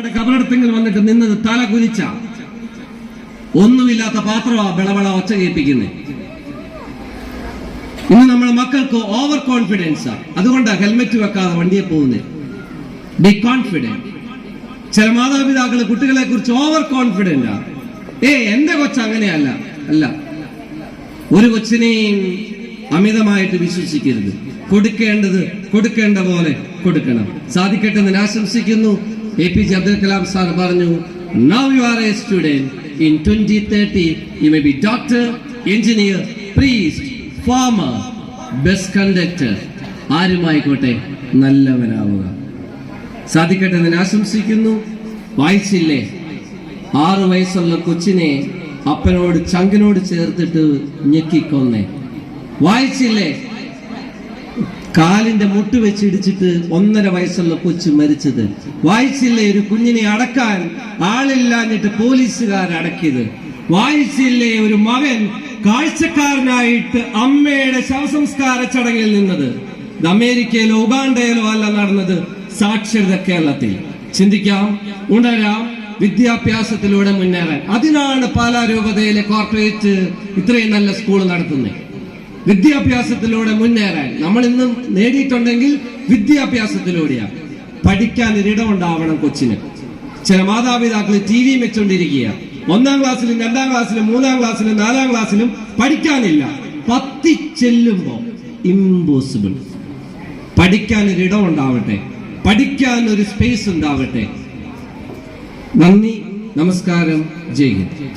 കബറടത്തെങ്കിൽ വന്നിട്ട് നിന്നത് തല കുനിച്ച. ഒന്നുമില്ലാത്ത പാത്രമാ വിളവള ഒച്ച കേൾപ്പിക്കുന്നത് ഇന്ന് നമ്മുടെ മക്കൾക്ക് ഓവർ കോൺഫിഡൻസാ അതുകൊണ്ടാ ഹെൽമെറ്റ് വെക്കാതെ വണ്ടിയെ പോകുന്നത് ബി കോൺഫിഡന്റ് ചില മാതാപിതാക്കൾ കുട്ടികളെ കുറിച്ച് ഓവർ കോൺഫിഡന്റ് ഏ എന്റെ കൊച്ചു അങ്ങനെയല്ല. അല്ല. ഒരു കൊച്ചിനെയും അമിതമായിട്ട് വിശ്വസിക്കരുത്. കൊടുക്കേണ്ടത് കൊടുക്കേണ്ട പോലെ കൊടുക്കണം. സാധിക്കട്ടെ എന്ന് ആശംസിക്കുന്നു. A P J Abdul Kalam sir പറഞ്ഞു now you are a student in twenty thirty you may be doctor engineer priest farmer bus conductor ആരുമായിക്കോട്ടെ നല്ലവനാവുക. സാധിക്കട്ടെ ഞാൻ ആശംസിക്കുന്നു. വായിച്ചില്ലേ ആറു വയസ്സുള്ള കൊച്ചിനെ അപ്പനോട് ചങ്കിനോട് ചേർത്തിട്ട് ഞെക്കിക്കൊന്നേ. വായിച്ചില്ലേ കാലിന്റെ മുട്ട് വെച്ചിടിച്ചിട്ട് ഒന്നര വയസ്സുള്ള കൊച്ചു മരിച്ചത്. വായിച്ചില്ലേ ഒരു കുഞ്ഞിനെ അടക്കാൻ ആളില്ലാഞ്ഞിട്ട് പോലീസുകാർ അടക്കിയത്. വായിച്ചില്ലേ ഒരു മകൻ കാഴ്ചക്കാരനായിട്ട് അമ്മയുടെ ശവസംസ്കാര ചടങ്ങിൽ നിന്നത്. ഇത് അമേരിക്കയിലോ ഉഗാണ്ടയിലോ അല്ല നടന്നത് സാക്ഷരത കേരളത്തിൽ. ചിന്തിക്കാം ഉണരാം വിദ്യാഭ്യാസത്തിലൂടെ മുന്നേറാൻ. അതിനാണ് പാലാരൂപതയിലെ കോർപ്പറേറ്റ് ഇത്രയും നല്ല സ്കൂൾ നടത്തുന്നത്. വിദ്യാഭ്യാസത്തിലൂടെ മുന്നേറാൻ. നമ്മൾ ഇന്ന് നേടിയിട്ടുണ്ടെങ്കിൽ വിദ്യാഭ്യാസത്തിലൂടെയാണ് പഠിക്കാൻ ഒരിടം ഉണ്ടാവണം കൊച്ചിന്. ചില മാതാപിതാക്കൾ ടി വി വെച്ചോണ്ടിരിക്കുക ഒന്നാം ക്ലാസ്സിലും രണ്ടാം ക്ലാസ്സിലും മൂന്നാം ക്ലാസ്സിലും നാലാം ക്ലാസ്സിലും പഠിക്കാനില്ല. പത്തി ചെല്ലുമ്പോ ഇമ്പോസിബിൾ പഠിക്കാൻ ഒരിടം ഉണ്ടാവട്ടെ പഠിക്കാൻ ഒരു സ്പേസ് ഉണ്ടാവട്ടെ. നന്ദി നമസ്കാരം ജയ് ഹിന്ദ്.